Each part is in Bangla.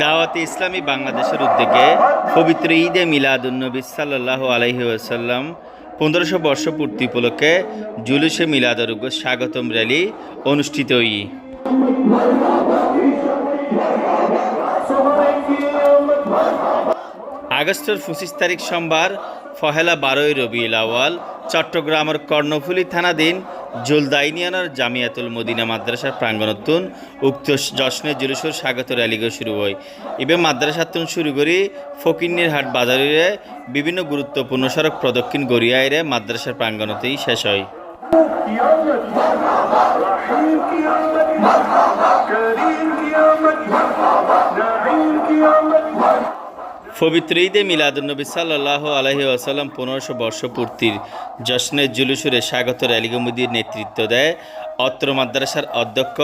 দাওয়াতে ইসলামী বাংলাদেশের উদ্যোগে পবিত্র ঈদে মিলাদুন্নবী সাল্লাহ আলহি আসাল্লাম পনেরোশো বর্ষ পূর্তি উপলক্ষে জুলুসে মিলাদরুগ স্বাগতম র্যালি অনুষ্ঠিত ই আগস্টের পঁচিশ তারিখ সোমবার ফহেলা বারোই রবিউল আওয়াল চট্টগ্রামের কর্ণফুলী থানাধীন জুলদাইনিয়ানার জামিয়াতুল মদিনা মাদ্রাসার প্রাঙ্গণতুন উক্ত জশ্নে জুলুসুর স্বাগত র্যালিগো শুরু হয় এবার মাদ্রাসাতুন শুরু করি ফকিন্নির হাট বাজারে বিভিন্ন গুরুত্বপূর্ণ সড়ক প্রদক্ষিণ গড়িয়াইরে মাদ্রাসার প্রাঙ্গণতেই শেষ হয় قيامت رحيم قيامت كريم قيامت نعيم قيامت পবিত্র ঈদে মিলাদুন্নবী সাল্লাহ আলহি আসাল্লাম পনেরোশো বর্ষপূর্তির জশ্নের জুলুসুরে স্বাগত র্যালিগমুদির নেতৃত্ব দেয় অত্র মাদ্রাসার অধ্যক্ষ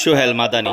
সোহেল মাদানী।